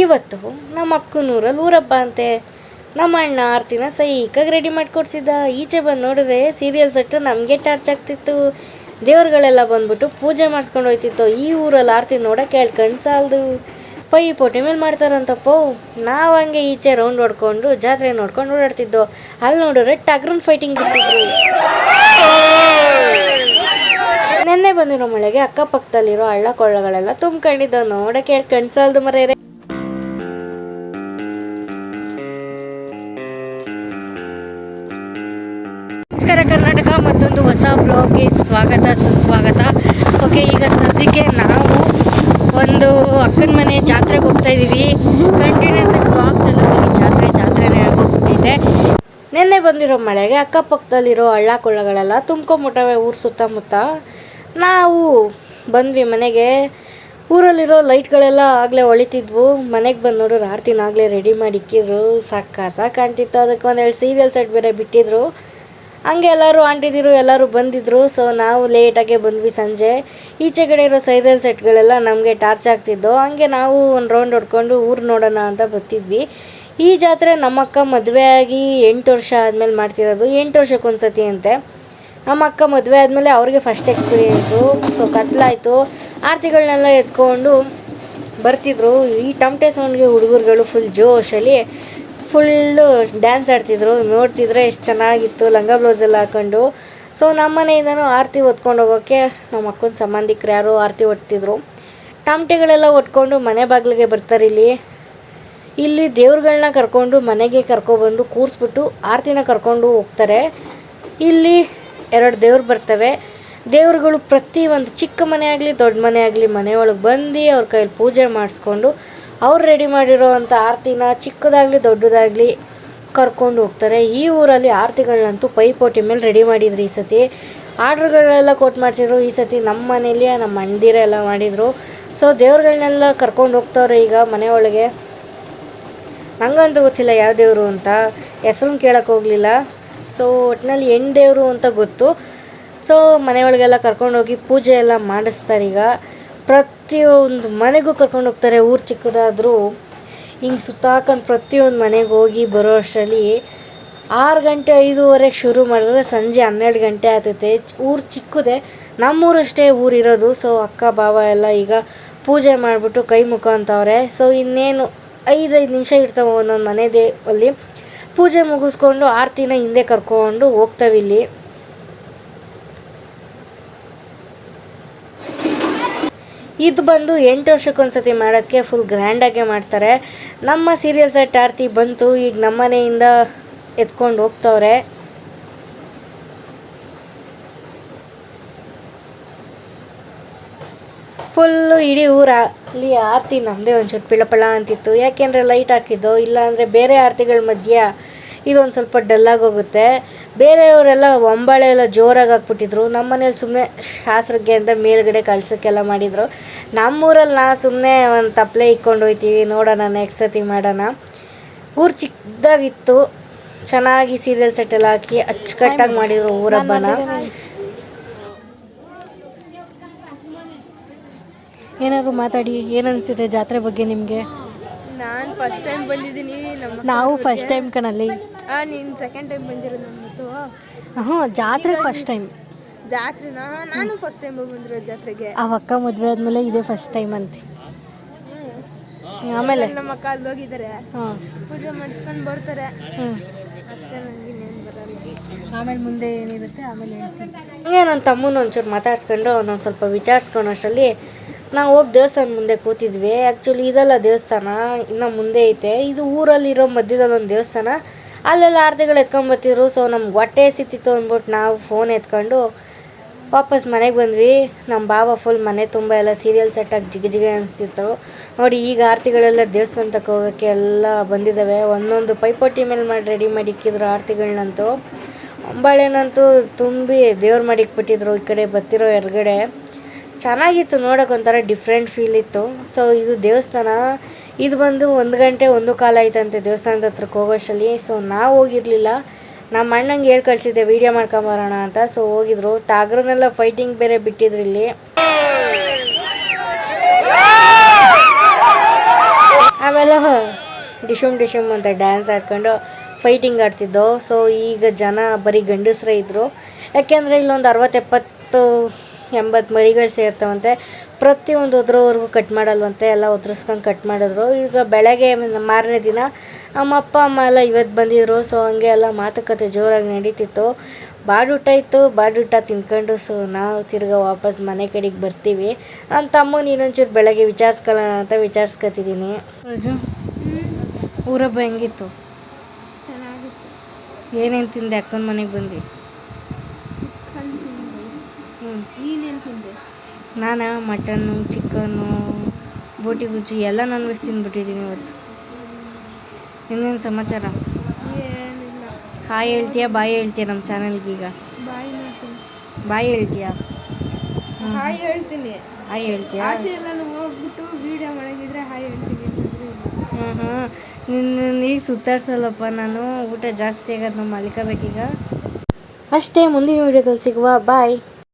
ಇವತ್ತು ನಮ್ಮ ಅಕ್ಕನೂರಲ್ಲಿ ಊರಬ್ಬ ಅಂತೆ. ನಮ್ಮ ಅಣ್ಣ ಆರ್ತಿನ ಸೈಕಾಗಿ ರೆಡಿ ಮಾಡಿಕೊಡ್ಸಿದ್ದ. ಈಚೆ ಬಂದು ನೋಡಿದ್ರೆ ಸೀರಿಯಲ್ ಸೆಟ್ಟು ನಮಗೆ ಟಾರ್ಚ್ ಆಗ್ತಿತ್ತು. ದೇವ್ರುಗಳೆಲ್ಲ ಬಂದ್ಬಿಟ್ಟು ಪೂಜೆ ಮಾಡಿಸ್ಕೊಂಡು ಹೋಯ್ತಿತ್ತು. ಈ ಊರಲ್ಲಿ ಆರ್ತಿ ನೋಡೋಕೆ ಕೇಳ್ಕೊಂಡು ಸಾಲದು. ಪೈ ಪೋಟಿ ಮೇಲೆ ಮಾಡ್ತಾರಂತಪ್ಪ. ನಾವು ಹಂಗೆ ಈಚೆ ರೌಂಡ್ ಹೊಡ್ಕೊಂಡು ಜಾತ್ರೆ ನೋಡ್ಕೊಂಡು ಓಡಾಡ್ತಿದ್ದೋ ಅಲ್ಲಿ ನೋಡಿದ್ರೆ ಟಗ್ರನ್ ಫೈಟಿಂಗ್ ಬಿಟ್ಟಿದ್ರು ನೆನ್ನೆ ಬಂದಿರೋ ಮಳೆಗೆ ಅಕ್ಕಪಕ್ಕದಲ್ಲಿರೋ ಹಳ್ಳ ಕೊಳ್ಳಗಳೆಲ್ಲ ತುಂಬ್ಕೊಂಡಿದ್ದ ನೋಡೋಕೆ ಹೇಳ್ ಸಾಲದು ಮರೇರೆ. ನಮಸ್ಕಾರ, ಕರ್ನಾಟಕ ಮತ್ತೊಂದು ಹೊಸ ಬ್ಲಾಗ್ಗೆ ಸ್ವಾಗತ, ಸುಸ್ವಾಗತ. ಓಕೆ ಈಗ ಸದ್ಯಕ್ಕೆ ನಾವು ಒಂದು ಅಕ್ಕನ ಮನೆ ಜಾತ್ರೆಗೆ ಹೋಗ್ತಾ ಇದ್ದೀವಿ. ಕಂಟಿನ್ಯೂಸ್ ಬ್ಲಾಗ್ಸ್ ಎಲ್ಲ ಬರೀ ಜಾತ್ರೆ ಜಾತ್ರೆನೇ ಆಗೋಗ್ಬಿಟ್ಟಿದೆ ನಿನ್ನೆ ಬಂದಿರೋ ಮಳೆಗೆ ಅಕ್ಕಪಕ್ಕದಲ್ಲಿರೋ ಹಳ್ಳ ಕೊಳ್ಳಗಳೆಲ್ಲ ತುಂಬ್ಕೊಂಬಿಟ್ಟವೆ ಊರು ಸುತ್ತಮುತ್ತ. ನಾವು ಬಂದ್ವಿ ಮನೆಗೆ. ಊರಲ್ಲಿರೋ ಲೈಟ್ಗಳೆಲ್ಲ ಆಗಲೇ ಹೊಳಿತಿದ್ವು. ಮನೆಗೆ ಬಂದು ನೋಡಿದ್ರೆ ಆರ್ತಿನ ಆಗಲೇ ರೆಡಿ ಮಾಡಿ ಇಕ್ಕಿದ್ರು. ಸಾಕಾತ ಕಾಣ್ತಿತ್ತು. ಅದಕ್ಕೆ ಒಂದೆರಡು ಸೀರಿಯಲ್ ಸೆಟ್ ಬೇರೆ ಬಿಟ್ಟಿದ್ರು. ಹಂಗೆ ಎಲ್ಲರೂ ಆಂಟಿದಿರು ಎಲ್ಲರೂ ಬಂದಿದ್ರು. ಸೊ ನಾವು ಲೇಟಾಗೆ ಬಂದ್ವಿ ಸಂಜೆ. ಈಚೆ ಕಡೆ ಇರೋ ಸೈರಲ್ ಸೆಟ್ಗಳೆಲ್ಲ ನಮಗೆ ಟಾರ್ಚ್ ಆಗ್ತಿದ್ದು, ಹಂಗೆ ನಾವು ಒಂದು ರೌಂಡ್ ಹೊಡ್ಕೊಂಡು ಊರು ನೋಡೋಣ ಅಂತ ಬರ್ತಿದ್ವಿ. ಈ ಜಾತ್ರೆ ನಮ್ಮಕ್ಕ ಮದುವೆ ಆಗಿ ಎಂಟು ವರ್ಷ ಆದಮೇಲೆ ಮಾಡ್ತಿರೋದು. ಎಂಟು ವರ್ಷಕ್ಕೊಂದ್ಸತಿ ಅಂತೆ. ನಮ್ಮಕ್ಕ ಮದುವೆ ಆದಮೇಲೆ ಅವ್ರಿಗೆ ಫಸ್ಟ್ ಎಕ್ಸ್ಪೀರಿಯೆನ್ಸು ಸೊ ಕತ್ಲಾಯಿತು. ಆರತಿಗಳನ್ನೆಲ್ಲ ಎತ್ಕೊಂಡು ಬರ್ತಿದ್ರು. ಈ ಟಮಟೆ ಸೌಂಡ್ಗೆ ಹುಡುಗರುಗಳು ಫುಲ್ ಜೋಶಲ್ಲಿ ಫುಲ್ಲು ಡ್ಯಾನ್ಸ್ ಆಡ್ತಿದ್ರು. ನೋಡ್ತಿದ್ರೆ ಎಷ್ಟು ಚೆನ್ನಾಗಿತ್ತು. ಲಂಗ ಬ್ಲೌಸ್ ಎಲ್ಲ ಹಾಕೊಂಡು. ಸೊ ನಮ್ಮ ಮನೆಯಿಂದನೂ ಆರತಿ ಹೊತ್ಕೊಂಡು ಹೋಗೋಕ್ಕೆ ನಮ್ಮ ಅಕ್ಕನ ಸಂಬಂಧಿಕರು ಯಾರು ಆರತಿ ಹೊತ್ತಿದ್ರು. ಟಮಟೆಗಳೆಲ್ಲ ಹೊಟ್ಕೊಂಡು ಮನೆ ಬಾಗಿಲಿಗೆ ಬರ್ತಾರೆ ಇಲ್ಲಿ. ಇಲ್ಲಿ ದೇವ್ರುಗಳನ್ನ ಕರ್ಕೊಂಡು ಮನೆಗೆ ಕರ್ಕೊಬಂದು ಕೂರಿಸ್ಬಿಟ್ಟು ಆರತಿನ ಕರ್ಕೊಂಡು ಹೋಗ್ತಾರೆ. ಇಲ್ಲಿ ಎರಡು ದೇವ್ರು ಬರ್ತವೆ. ದೇವ್ರುಗಳು ಪ್ರತಿ ಒಂದು ಚಿಕ್ಕ ಮನೆ ಆಗಲಿ ದೊಡ್ಡ ಮನೆ ಆಗಲಿ ಮನೆ ಒಳಗೆ ಬಂದು ಅವ್ರ ಕೈಯಲ್ಲಿ ಪೂಜೆ ಮಾಡಿಸ್ಕೊಂಡು ಅವ್ರು ರೆಡಿ ಮಾಡಿರೋವಂಥ ಆರತಿನ ಚಿಕ್ಕದಾಗಲಿ ದೊಡ್ಡದಾಗಲಿ ಕರ್ಕೊಂಡು ಹೋಗ್ತಾರೆ. ಈ ಊರಲ್ಲಿ ಆರತಿಗಳನ್ನಂತೂ ಪೈಪೋಟಿ ಮೇಲೆ ರೆಡಿ ಮಾಡಿದ್ರು ಈ ಸತಿ. ಆರ್ಡ್ರ್ಗಳೆಲ್ಲ ಕೊಟ್ಟು ಮಾಡಿಸಿದ್ರು. ಈ ಸತಿ ನಮ್ಮ ಮನೇಲಿ, ನಮ್ಮ ಎಲ್ಲ ಮಾಡಿದರು. ಸೊ ದೇವ್ರುಗಳನ್ನೆಲ್ಲ ಕರ್ಕೊಂಡು ಹೋಗ್ತವ್ರೆ ಈಗ ಮನೆ ಒಳಗೆ. ನಂಗಂತೂ ಗೊತ್ತಿಲ್ಲ ಯಾವ ದೇವರು ಅಂತ. ಹೆಸ್ರನ್ನ ಕೇಳೋಕೆ ಹೋಗಲಿಲ್ಲ. ಸೊ ಒಟ್ಟಿನಲ್ಲಿ ಹೆಣ್ಣು ದೇವರು ಅಂತ ಗೊತ್ತು. ಸೊ ಮನೆ ಒಳಗೆಲ್ಲ ಕರ್ಕೊಂಡೋಗಿ ಪೂಜೆ ಎಲ್ಲ ಮಾಡಿಸ್ತಾರೆ ಈಗ. ಪ್ರತಿಯೊಂದು ಮನೆಗೂ ಕರ್ಕೊಂಡು ಹೋಗ್ತಾರೆ. ಊರು ಚಿಕ್ಕದಾದರೂ ಹಿಂಗೆ ಸುತ್ತಾಕೊಂಡು ಪ್ರತಿಯೊಂದು ಮನೆಗೆ ಹೋಗಿ ಬರೋ ಅಷ್ಟರಲ್ಲಿ ಆರು ಗಂಟೆ ಐದೂವರೆಗೆ ಶುರು ಮಾಡಿದ್ರೆ ಸಂಜೆ ಹನ್ನೆರಡು ಗಂಟೆ ಆಗ್ತೈತೆ ಊರು ಚಿಕ್ಕದೆ, ನಮ್ಮೂರಷ್ಟೇ ಊರಿರೋದು ಸೊ ಅಕ್ಕ, ಬಾವ ಎಲ್ಲ ಈಗ ಪೂಜೆ ಮಾಡಿಬಿಟ್ಟು ಕೈ ಮುಖ ಅಂತವ್ರೆ ಸೊ ಇನ್ನೇನು ಐದೈದು ನಿಮಿಷ ಇರ್ತಾವೆ ಒಂದೊಂದು ಮನೆದೇ ಅಲ್ಲಿ ಪೂಜೆ ಮುಗಿಸ್ಕೊಂಡು ಆರತಿನ ಹಿಂದೆ ಕರ್ಕೊಂಡು ಹೋಗ್ತಾವೆ ಇದು ಬಂದು ಎಂಟು ವರ್ಷಕ್ಕೊಂದ್ಸತಿ ಮಾಡೋಕ್ಕೆ ಫುಲ್ ಗ್ರ್ಯಾಂಡಾಗೆ ಮಾಡ್ತಾರೆ. ನಮ್ಮ ಸೀರಿಯಲ್ ಸೆಟ್ ಆರತಿ ಬಂತು, ಈಗ ನಮ್ಮನೆಯಿಂದ ಎತ್ಕೊಂಡು ಹೋಗ್ತವ್ರೆ. ಫುಲ್ಲು ಇಡೀ ಊರಲ್ಲಿ ಆರತಿ ನಮ್ಮದೇ ಒಂಚೂರು ಪಿಳಪಳ ಅಂತಿತ್ತು. ಯಾಕೆಂದರೆ ಲೈಟ್ ಹಾಕಿದ್ದು, ಇಲ್ಲಾಂದರೆ ಬೇರೆ ಆರತಿಗಳ ಮಧ್ಯೆ ಇದೊಂದು ಸ್ವಲ್ಪ ಡಲ್ಲಾಗಿ ಹೋಗುತ್ತೆ. ಬೇರೆಯವರೆಲ್ಲ ಒಂಬಳೆ ಎಲ್ಲ ಜೋರಾಗಿ ಹಾಕ್ಬಿಟ್ಟಿದ್ರು ನಮ್ಮ ಮನೇಲಿ ಸುಮ್ಮನೆ ಶಾಸ್ತ್ರಕ್ಕೆ ಅಂತ ಮೇಲ್ಗಡೆ ಕಳ್ಸೋಕ್ಕೆಲ್ಲ ಮಾಡಿದರು. ನಮ್ಮೂರಲ್ಲಿ ನಾ ಸುಮ್ಮನೆ ಒಂದು ತಪ್ಪಲೆ ಇಕ್ಕೊಂಡು ಹೋಯ್ತೀವಿ. ನೋಡೋಣ ನೆಕ್ಸ್ಟ್ ಸತಿ ಮಾಡೋಣ. ಊರು ಚಿಕ್ಕದಾಗಿತ್ತು ಚೆನ್ನಾಗಿ ಸೀರಿಯಲ್ ಸೆಟ್ ಎಲ್ಲ ಹಾಕಿ ಅಚ್ಚುಕಟ್ಟಾಗಿ ಮಾಡಿದರು ಊರ ಹಬ್ಬನ. ಏನಾದ್ರು ಮಾತಾಡಿ ಏನನ್ಸಿದೆ ಜಾತ್ರೆ ಬಗ್ಗೆ ನಿಮಗೆ? ನಾನು ಫಸ್ಟ್ ಟೈಮ್ ಬಂದಿದ್ದೀನಿ ನಾವು ಫಸ್ಟ್ ಟೈಮ್ ಕಣಲ್ಲಿ. ನೀನು ಸೆಕೆಂಡ್ ಟೈಮ್ ಬಂದಿರೋದು ನಮ್ಮ ಮತ್ತು ಹ್ಞೂ ಜಾತ್ರೆ ಫಸ್ಟ್ ಟೈಮ್ ಜಾತ್ರೆನಾ? ನಾನು ಫಸ್ಟ್ ಟೈಮ್ ಬಂದಿರೋದು ಜಾತ್ರೆಗೆ. ಆ ಅಕ್ಕ ಮದುವೆ ಆದಮೇಲೆ ಇದೇ ಫಸ್ಟ್ ಟೈಮ್ ಅಂತ. ಆಮೇಲೆ? ನಮ್ಮ ಅಕ್ಕ ಅಲ್ಲಿ ಹೋಗಿದ್ದಾರೆ ಹಾಂ ಪೂಜೆ ಮಾಡಿಸ್ಕೊಂಡು ಬರ್ತಾರೆ. ಅಷ್ಟೇ ನನಗೆ ಬರಲ್ಲ. ಆಮೇಲೆ ಮುಂದೆ ಏನಿರುತ್ತೆ ಆಮೇಲೆ ಹೇಳ್ತೀನಿ. ಹಂಗೆ ನನ್ನ ತಮ್ಮನ ಒಂಚೂರು ಮಾತಾಡ್ಸ್ಕೊಂಡು ಅವನೊಂದು ಸ್ವಲ್ಪ ವಿಚಾರಿಸ್ಕೊಂಡು ಅಷ್ಟರಲ್ಲಿ ನಾವು ಹೋಗಿ ದೇವಸ್ಥಾನ ಮುಂದೆ ಕೂತಿದ್ವಿ. ಆ್ಯಕ್ಚುಲಿ ಇದೆಲ್ಲ ದೇವಸ್ಥಾನ ಇನ್ನು ಮುಂದೆ ಐತೆ. ಇದು ಊರಲ್ಲಿರೋ ಮಧ್ಯದಲ್ಲಿ ಒಂದು ದೇವಸ್ಥಾನ. ಅಲ್ಲೆಲ್ಲ ಆರತಿಗಳು ಎತ್ಕೊಂಬತ್ತಿದ್ರು ಸೊ ನಮ್ಗೆ ಹೊಟ್ಟೆ ಸಿಕ್ತಿತ್ತು ಅಂದ್ಬಿಟ್ಟು ನಾವು ಫೋನ್ ಎತ್ಕೊಂಡು ವಾಪಸ್ ಮನೆಗೆ ಬಂದ್ವಿ. ನಮ್ಮ ಬಾವ ಫುಲ್ ಮನೆ ತುಂಬ ಎಲ್ಲ ಸೀರಿಯಲ್ ಸೆಟ್ಟಾಗಿ ಜಿಗಿ ಜಿಗಿ ಅನಿಸ್ತಿತ್ತು. ನೋಡಿ, ಈಗ ಆರತಿಗಳೆಲ್ಲ ದೇವಸ್ಥಾನ ತಕ್ಕ ಹೋಗೋಕ್ಕೆ ಎಲ್ಲ ಬಂದಿದ್ದಾವೆ ಒಂದೊಂದು ಪೈಪೋಟಿ ಮೇಲೆ ಮಾಡಿ ರೆಡಿ ಮಾಡಿ ಇಕ್ಕಿದ್ರು ಆರತಿಗಳನ್ನಂತೂ ಅಂಬಾಳೆನಂತೂ ತುಂಬಿ ದೇವ್ರು ಮಾಡಿ ಇಕ್ಬಿಟ್ಟಿದ್ರು ಈ ಕಡೆ ಬತ್ತಿರೋ ಎಡಗಡೆ ಚೆನ್ನಾಗಿತ್ತು ನೋಡೋಕೆ ಒಂಥರ ಡಿಫ್ರೆಂಟ್ ಫೀಲ್ ಇತ್ತು. ಸೊ ಇದು ದೇವಸ್ಥಾನ. ಇದು ಬಂದು ಒಂದು ಗಂಟೆ ಒಂದು ಕಾಲ ಆಯ್ತಂತೆ ದೇವಸ್ಥಾನದ ಹತ್ರಕ್ಕೆ ಹೋಗೋಷ್ಟರಲ್ಲಿ. ಸೊ ನಾವು ಹೋಗಿರಲಿಲ್ಲ. ನಮ್ಮ ಅಣ್ಣಂಗೆ ಹೇಳಿ ಕಳಿಸಿದ್ದೆ, ವೀಡಿಯೋ ಮಾಡ್ಕೊಂಬರೋಣ ಅಂತ. ಸೊ ಹೋಗಿದ್ರು. ಟಾಗ್ರನ್ನೆಲ್ಲ ಫೈಟಿಂಗ್ ಬೇರೆ ಬಿಟ್ಟಿದ್ರು ಇಲ್ಲಿ. ಆಮೇಲೆ ಡಿಶುಮ್ ಡಿಶುಮ್ ಅಂತ ಡ್ಯಾನ್ಸ್ ಆಡ್ಕೊಂಡು ಫೈಟಿಂಗ್ ಆಡ್ತಿದ್ದೋ. ಸೊ ಈಗ ಜನ ಬರೀ ಗಂಡಸರೇ ಇದ್ದರು ಯಾಕೆಂದರೆ ಇಲ್ಲೊಂದು ಅರವತ್ತು ಎಪ್ಪತ್ತು ಎಂಬತ್ತು ಮರಿಗಳು ಸೇರ್ತಾವಂತೆ. ಪ್ರತಿಯೊಂದು ಉದ್ರೋವರೆಗೂ ಕಟ್ ಮಾಡಲ್ವಂತೆ ಎಲ್ಲ ಉದ್ರಿಸ್ಕೊಂಡು ಕಟ್ ಮಾಡಿದ್ರು. ಈಗ ಬೆಳಗ್ಗೆ ಮಾರನೇ ದಿನ ನಮ್ಮ ಅಪ್ಪ ಅಮ್ಮ ಎಲ್ಲ ಇವತ್ತು ಬಂದಿದ್ರು. ಸೊ ಹಂಗೆ ಎಲ್ಲ ಮಾತುಕತೆ ಜೋರಾಗಿ ನಡೀತಿತ್ತು. ಬಾಡೂಟ ಇತ್ತು. ಬಾಡೂಟ ತಿನ್ಕೊಂಡು ಸೊ ನಾವು ತಿರ್ಗಾ ವಾಪಸ್ ಮನೆ ಕಡೆಗೆ ಬರ್ತೀವಿ. ನನ್ನ ತಮ್ಮನ ಇನ್ನೊಂಚೂರು ಬೆಳಗ್ಗೆ ವಿಚಾರಿಸ್ಕೊಳ್ಳೋಣ ಅಂತ ವಿಚಾರಿಸ್ಕೊತಿದ್ದೀನಿ. ರೋಜು ಊರಬ್ಬ ಹೆಂಗಿತ್ತು? ಚೆನ್ನಾಗಿತ್ತು. ಏನೇನು ತಿಂದೆ ಅಕ್ಕನ ಮನೆಗೆ ಬಂದು? ನೀನೇನು ತಿಂದೆ ನಾನು ಮಟನ್ನು ಚಿಕನ್ನು ಬೋಟಿ ಗುಜ್ಜು ಎಲ್ಲ ನಾನ್ ವೆಜ್ ತಿಂದ್ಬಿಟ್ಟಿದ್ದೀನಿ ಇವತ್ತು. ಇನ್ನೇನು ಸಮಾಚಾರ? ಏನಿಲ್ಲ. ಹಾಯ್ ಹೇಳ್ತೀಯಾ ಬಾಯ್ ಹೇಳ್ತೀಯಾ ನಮ್ಮ ಚಾನಲ್ಗೆ ಈಗ ಬಾಯ್ ಮಾಡ್ತೀನಿ ಬಾಯ್ ಹೇಳ್ತೀಯಾ? ಹಾಯ್ ಹೇಳ್ತೀನಿ. ಹಾಯ್ ಹೇಳ್ತೀಯಾ? ಆಚೆ ಎಲ್ಲ ಹೋಗ್ಬಿಟ್ಟು ವಿಡಿಯೋ ಮಾಡಂಗಿದ್ರೆ ಹಾಯ್ ಹೇಳ್ತೀನಿ ಇಲ್ಲಾಂದ್ರೆ ಇಲ್ಲ. ಹಾಂ ಹಾಂ ನಿನ್ನ ಈಗ ಸುತ್ತಾಡ್ಸಲ್ಲಪ್ಪ ನಾನು. ಊಟ ಜಾಸ್ತಿ ಆಗೋದು ನಮ್ಮ ಮಲ್ಕೋಬೇಕೀಗ. ಅಷ್ಟೇ ಮುಂದಿನ ವಿಡಿಯೋದಲ್ಲಿ ಸಿಗುವ. ಬಾಯ್.